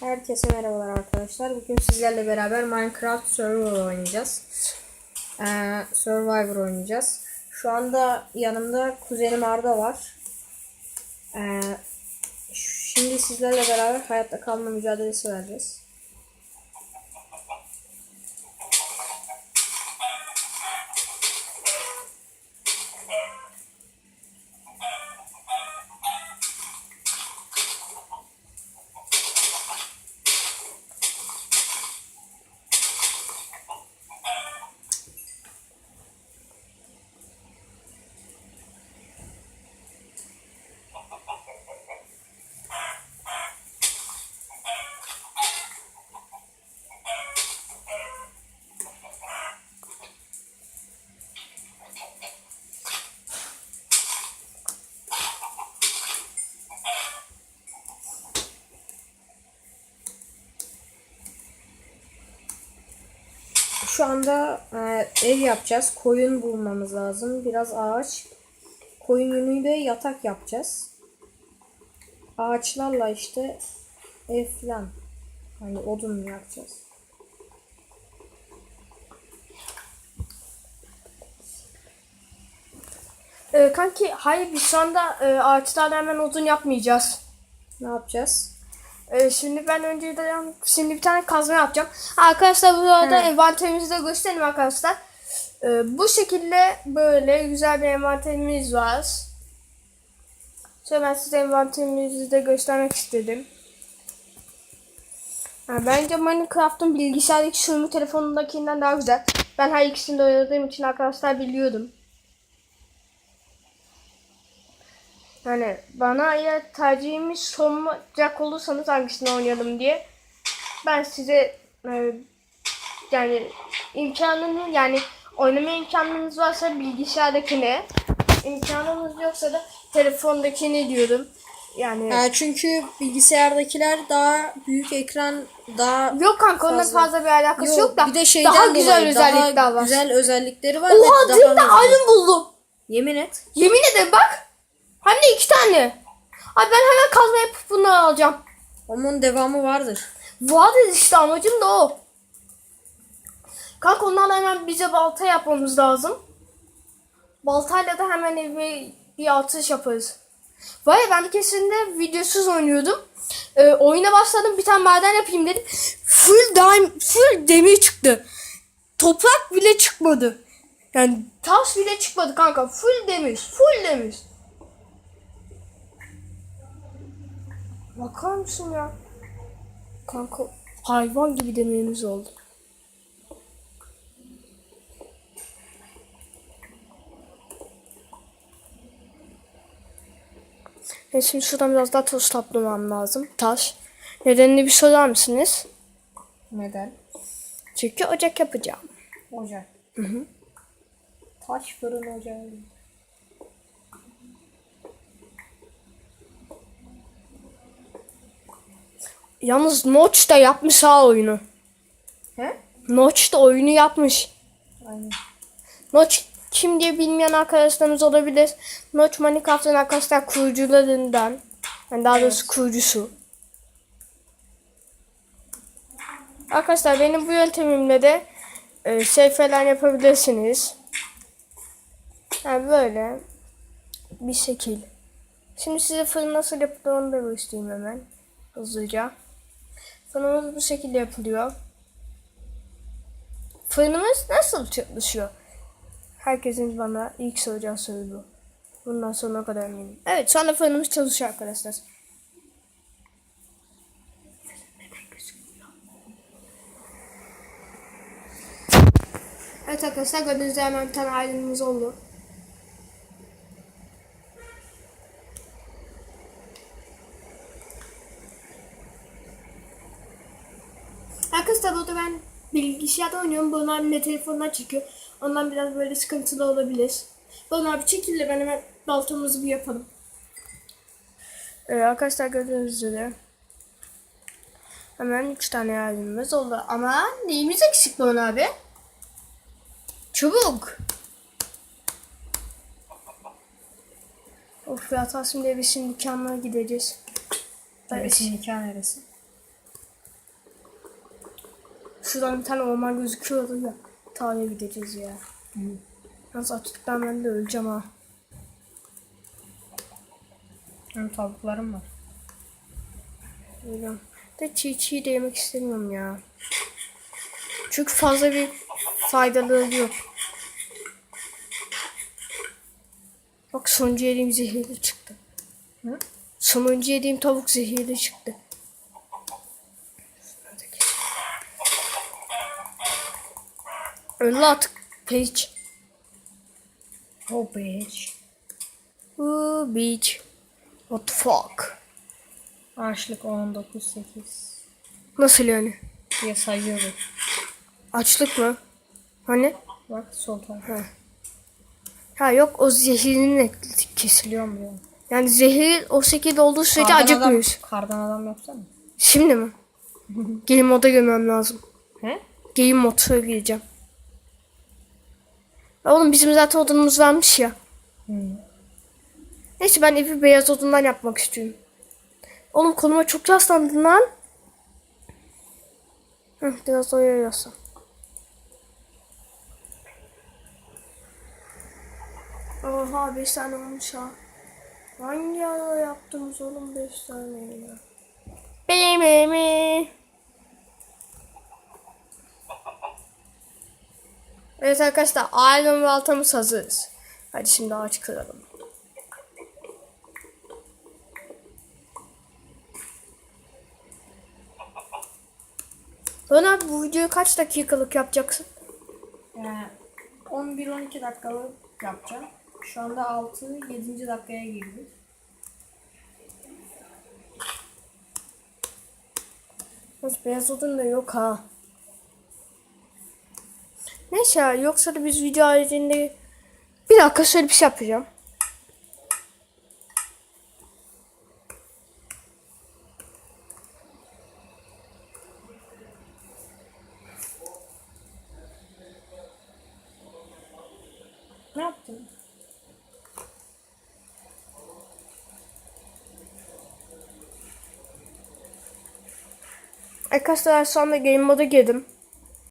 Herkese merhabalar arkadaşlar. Bugün sizlerle beraber Minecraft Survivor oynayacağız. Ee, Survivor oynayacağız. Şu anda yanımda kuzenim Arda var. Ee, şimdi sizlerle beraber hayatta kalma mücadelesi vereceğiz. Şu anda e, ev yapacağız. Koyun bulmamız lazım. Biraz ağaç. Koyun yünüyle yatak yapacağız. Ağaçlarla işte ev falan. Hani odun yapacağız. Ee, kanki hayır biz şu anda e, ağaçlarla hemen odun yapmayacağız. Ne yapacağız? Ee, şimdi ben önceden şimdi bir tane kazma yapacağım. Arkadaşlar bu arada Hı. envanterimizi de göstereyim arkadaşlar. Ee, bu şekilde böyle güzel bir envanterimiz var. Şöyle ben size envanterimizi de göstermek istedim. Ha, bence Minecraft'ın bilgisayardaki sürümü telefonundakinden daha güzel. Ben her ikisini de oynadığım için arkadaşlar biliyordum. Yani bana eğer tercihimi soracak olursanız hangisini oynayalım diye ben size e, yani imkanını yani oynama imkanınız varsa bilgisayardakine imkanınız yoksa da telefondakini diyorum. Yani E, çünkü bilgisayardakiler daha büyük ekran daha yok kanka onunla fazla- fazla bir alakası yok, da bir de şeyden daha güzel dolayı özellikler daha var. güzel özellikleri var. Oha ve daha hızlı. ayrım buldum. Yemin et. Yemin ederim bak. Hem de iki tane. Abi ben hemen kazma yapıp bunları alacağım. Onun devamı vardır. Vardı işte amacım da o. Kanka ondan hemen bize balta yapmamız lazım. Baltayla da hemen evi bir atış yaparız. Var ya ben keresinde videosuz oynuyordum. Ee, oyuna başladım bir tane maden yapayım dedim. Full daim, full demir çıktı. Toprak bile çıkmadı. Yani taş bile çıkmadı kanka. Full demir, full demir. Bakar mısın ya? Kanka hayvan gibi demirimiz oldu. E şimdi şuradan biraz daha taş toplamam lazım. Taş. Nedenini bir sorar mısınız? Neden? Çünkü ocak yapacağım. Ocak. Hı hı. Taş fırın ocağı. Yalnız Notch da yapmış ha oyunu. He? Notch da oyunu yapmış. Aynen. Notch kim diye bilmeyen arkadaşlarımız olabilir. Notch Minecraft'ın arkadaşlar kurucularından. Yani daha doğrusu kurucusu. Arkadaşlar benim bu yöntemimle de e, şey falan yapabilirsiniz. Yani böyle bir şekil. Şimdi size fırın nasıl yapıldığını da göstereyim hemen. Hızlıca. Fırınımız bu şekilde yapılıyor. Fırınımız nasıl çalışıyor? Herkesin bana ilk soracağı soru bu. Bundan sonra kadar eminim. Evet şu anda fırınımız çalışıyor arkadaşlar. Evet arkadaşlar gördüğünüz üzere hemen bir tane aydınımız oldu. Arkadaşlar burada ben bilgisayarda oynuyorum. Bunlar bir de telefondan çekiyor. Ondan biraz böyle sıkıntılı olabilir. Bunlar bir çekildi. Ben hemen baltamızı bir yapalım. Ee, arkadaşlar gördüğünüz üzere. Hemen 3 tane yardımımız oldu. Ama neyimiz eksik bu abi? Çubuk. Of ya şimdi bir şimdi dükkanına gideceğiz. Neresin nikah neresi? Şuradan bir tane orman gözüküyordu ya. Tarihe gideceğiz ya. Yalnız açlıktan ben de öleceğim ha. Benim tavuklarım var. Öleceğim. De çiğ çiğ de yemek istemiyorum ya. Çünkü fazla bir faydalı yok. Bak sonuncu yediğim zehirli çıktı. Hı? Sonuncu yediğim tavuk zehirli çıktı. Öyle artık Page. Oh bitch. Ooh, beach. What the fuck? Açlık 19 8 Nasıl yani? diye sayıyorum. Açlık mı? Hani? Bak sol taraf. Ha yok o zehirinin kesiliyor. Biliyor muyum? Yani zehir o şekilde olduğu sürece Kardan acıkmıyoruz. Adam, kardan adam yapsana. Şimdi mi? Game moda girmem lazım. He? Game moda gireceğim. Oğlum bizim zaten odunumuz varmış ya. Hı. Neyse ben evi beyaz odundan yapmak istiyorum. Oğlum koluma çok yaslandın lan. Hı, biraz oraya yaslan. Oha 5 tane olmuş ha. Hangi ara yaptınız oğlum 5 tane ya? Benim mi? Evet arkadaşlar Iron baltamız hazırız. Hadi şimdi ağaç kıralım. Öner bu videoyu kaç dakikalık yapacaksın? Yani 11-12 dakikalık yapacağım. Şu anda 6-7. dakikaya girdik. Nasıl beyaz odun da yok ha. Neyse yoksa da biz video haricinde bir dakika şöyle bir şey yapacağım. Ne yaptın? Arkadaşlar şu game moda girdim.